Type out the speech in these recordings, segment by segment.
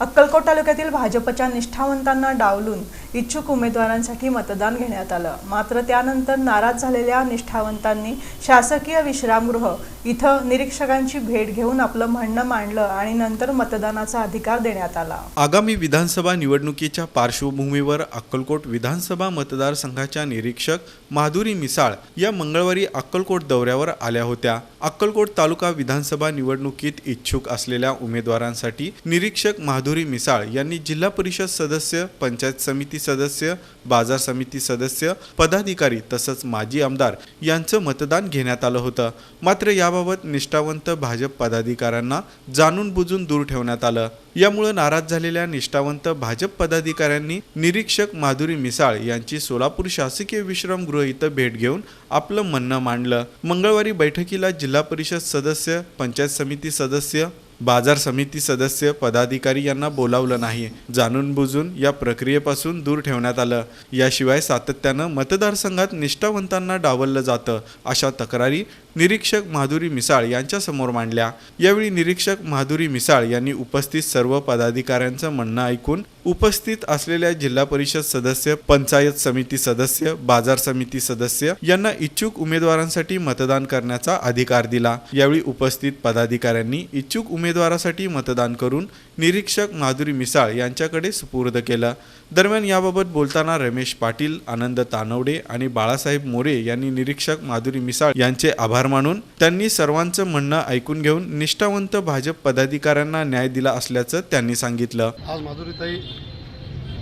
अक्कलकोट तालुक्यातील भाजपच्या निष्ठावंतांना डावलून इच्छुक उमेदवारांसाठी मतदान घेण्यात आलं. मात्र त्यानंतर नाराज झालेल्या निष्ठावंतांनी शासकीय विश्रामगृह इथं निरीक्षकांची भेट घेऊन आपलं म्हणणं मांडलं आणि नंतर मतदानाचा अधिकार देण्यात आला. आगामी विधानसभा निवडणुकीच्या पार्श्वभूमीवर अक्कलकोट विधानसभा मतदारसंघाच्या निरीक्षक माधुरी मिसाळ या मंगळवारी अक्कलकोट दौऱ्यावर आल्या होत्या. अक्कलकोट तालुका विधानसभा निवडणुकीत इच्छुक असलेल्या उमेदवारांसाठी निरीक्षक माधुरी मिसाळ यांनी जिल्हा परिषद सदस्य पंचायत समिती सदस्य बाजार समिती सदस्य पदाधिकारी तसंच माजी आमदार यांचं मतदान घेण्यात आलं होतं. मात्र याबाबत निष्ठावंत भाजप पदाधिकाऱ्यांना जाणून बुजून दूर ठेवण्यात आलं. यामुळे नाराज झालेल्या निष्ठावंत भाजप पदाधिकाऱ्यांनी निरीक्षक माधुरी मिसाळ यांची सोलापूर शासकीय विश्रामगृह इथं भेट घेऊन आपलं म्हणणं मांडलं. मंगळवारी बैठकीला जिल्हा परिषद सदस्य पंचायत समिती सदस्य बाजार समिती सदस्य पदाधिकारी यांना बोलावलं नाही जाणून बुजून या प्रक्रियेपासून दूर ठेवण्यात आलं. याशिवाय सातत्यानं मतदारसंघात निष्ठावंतांना डावललं जातं अशा तक्रारी निरीक्षक माधुरी मिसाळ यांच्यासमोर मांडल्या. यावेळी निरीक्षक माधुरी मिसाळ यांनी उपस्थित सर्व पदाधिकाऱ्यांचं म्हणणं ऐकून उपस्थित असलेल्या जिल्हा परिषद सदस्य पंचायत समिती सदस्य बाजार समिती सदस्य यांना इच्छुक उमेदवारांसाठी मतदान करण्याचा अधिकार दिला. यावेळी उपस्थित पदाधिकाऱ्यांनी इच्छुक उमेदवारासाठी मतदान करून निरीक्षक माधुरी मिसाळ यांच्याकडे सुपूर्द केला. दरम्यान याबाबत बोलताना रमेश पाटील आनंद तानवडे आणि बाळासाहेब मोरे यांनी निरीक्षक माधुरी मिसाळ यांचे आभार मानून त्यांनी सर्वांचं म्हणणं ऐकून घेऊन निष्ठावंत भाजप पदाधिकाऱ्यांना न्याय दिला असल्याचं त्यांनी सांगितलं. आज माधुरीताई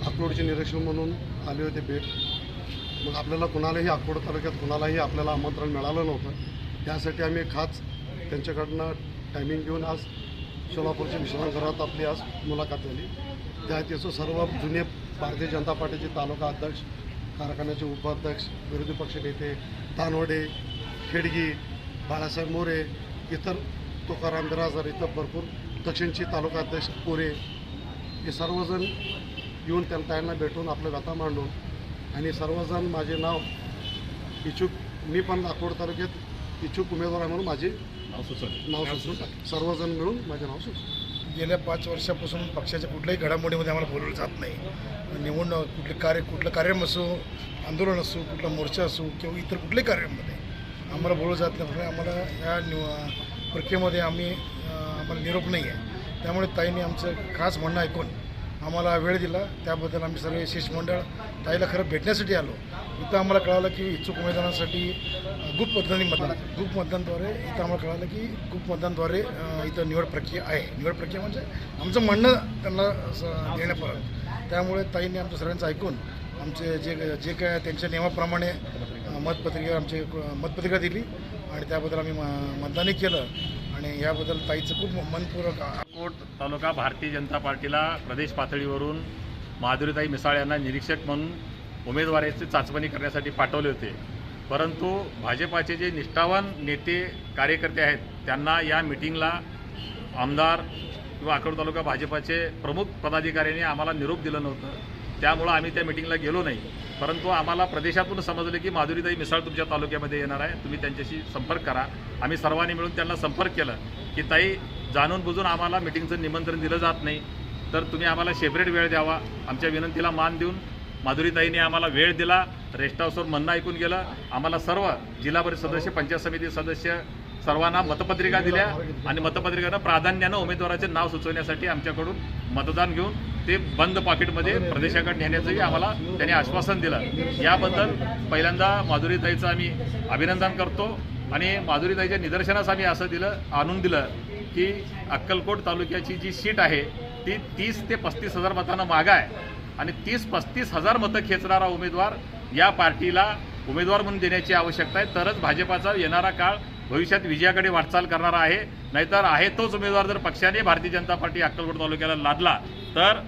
अक्रोडचे निरीक्षण म्हणून आले होते भेट. मग आपल्याला कुणालाही अक्रोड तालुक्यात कुणालाही आपल्याला आमंत्रण मिळालं नव्हतं. त्यासाठी आम्ही खास त्यांच्याकडनं टायमिंग घेऊन आज सोलापूरच्या विश्रामगृहात आपली आज मुलाखत झाली. त्या त्याचं सर्व जुने भारतीय जनता पार्टीचे तालुका अध्यक्ष कारखान्याचे उपाध्यक्ष विरोधी पक्ष नेते तानवडे खेडगी बाळासाहेब मोरे इतर तुकाराम बिराजदार इतर भरपूर दक्षिणची तालुका अध्यक्ष कोरे हे सर्वजण येऊन त्यांना त्यांना भेटून आपलं व्यथा मांडून आणि सर्वजण माझे नाव इच्छुक मी पण अकोड तालुक्यात इच्छुक उमेदवार म्हणून माझी नाव. सर्वजण मिळून माझे नाव सुचवून गेल्या पाच वर्षापासून पक्षाच्या कुठल्याही घडामोडीमध्ये आम्हाला बोलवलं जात नाही. निवडणूक कुठले कार्य कुठलं कार्यक्रम असो आंदोलन असो कुठला मोर्चा असो किंवा इतर कुठल्याही कार्यक्रमामध्ये आम्हाला बोलवलं जात नाही. आम्हाला या निव प्रक्रियेमध्ये आम्ही आम्हाला निरोप नाही आहे. त्यामुळे ताईने आमचं खास म्हणणं ऐकून आम्हाला वेळ दिला. त्याबद्दल आम्ही सर्व शिष्टमंडळ ताईला खरं भेटण्यासाठी आलो. इथं आम्हाला कळालं की इच्छुक उमेदवारांसाठी गुप्त मतदानी मतदान गुप्त मतदानद्वारे इथं आम्हाला कळालं की गुप्त मतदानद्वारे इथं निवड प्रक्रिया आहे. निवड प्रक्रिया म्हणजे आमचं म्हणणं त्यांना असं देण्यापर्यंत. त्यामुळे ताईंनी आमच्या सर्वांचं ऐकून आमचे जे जे काय त्यांच्या नियमाप्रमाणे मतपत्रिका आमचे मतपत्रिका दिली आणि त्याबद्दल आम्ही म- मतदानही केलं. आणि याबद्दल ताईचं खूप मनपूर्वक अकोट कोट तालुका भारतीय जनता पार्टीला प्रदेश पातळीवरून माधुरीताई मिसाळ यांना निरीक्षक म्हणून उमेदवाराची चाचपणी करण्यासाठी पाठवले होते. परंतु भाजपाचे जे निष्ठावान नेते कार्यकर्ते आहेत त्यांना या मिटिंगला आमदार किंवा अकोट तालुका भाजपाचे प्रमुख पदाधिकाऱ्यांनी आम्हाला निरोप दिलं नव्हतं. त्यामुळं आम्ही त्या मिटिंगला गेलो नाही. परंतु आम्हाला प्रदेशातून समजलं की माधुरीताई मिसाळ तुमच्या तालुक्यामध्ये येणार आहे. तुम्ही त्यांच्याशी संपर्क करा. आम्ही सर्वांनी मिळून त्यांना संपर्क केलं की ताई जाणून बुजून आम्हाला मिटिंगचं निमंत्रण दिलं जात नाही. तर तुम्ही आम्हाला सेपरेट वेळ द्यावा. आमच्या विनंतीला मान देऊन माधुरीताईने आम्हाला वेळ दिला. रेस्ट हाऊसवर म्हणणं ऐकून गेलं. आम्हाला सर्व जिल्हा परिषद सदस्य पंचायत समिती सदस्य सर्वांना मतपत्रिका दिल्या आणि मतपत्रिकानं प्राधान्यानं उमेदवाराचे नाव सुचवण्यासाठी आमच्याकडून मतदान घेऊन ते बंद पाकिटमध्ये प्रदेशाकडे नेण्याचंही आम्हाला त्यांनी आश्वासन दिलं. याबद्दल पहिल्यांदा माधुरीताईचं आम्ही अभिनंदन करतो आणि माधुरीताईच्या निदर्शनास आम्ही असं दिलं आणून दिलं की अक्कलकोट तालुक्याची जी सीट आहे ती तीस ते पस्तीस हजार मतांना मागं आहे. आणि तीस पस्तीस हजार मतं खेचणारा उमेदवार या पार्टीला उमेदवार म्हणून देण्याची आवश्यकता आहे. तरच भाजपाचा येणारा काळ भविष्यात विजयाकडे वाटचाल करणारा आहे. नाहीतर आहे तोच उमेदवार जर पक्षाने भारतीय जनता पार्टी अक्कलकोट तालुक्याला लादला तर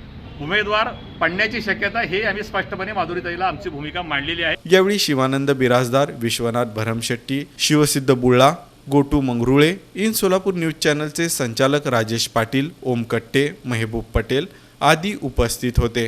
उमेदवार पडण्याची शक्यता हे आम्ही स्पष्टपणे माधुरीताईला आमची भूमिका मांडलेली आहे. यावेळी शिवानंद बिराजदार विश्वनाथ भरमशेट्टी शिवसिद्ध बुळ्ळा गोटू मंगरुळे इन सोलापूर न्यूज चॅनलचे संचालक राजेश पाटील ओम कट्टे मेहबूब पटेल आदी उपस्थित होते.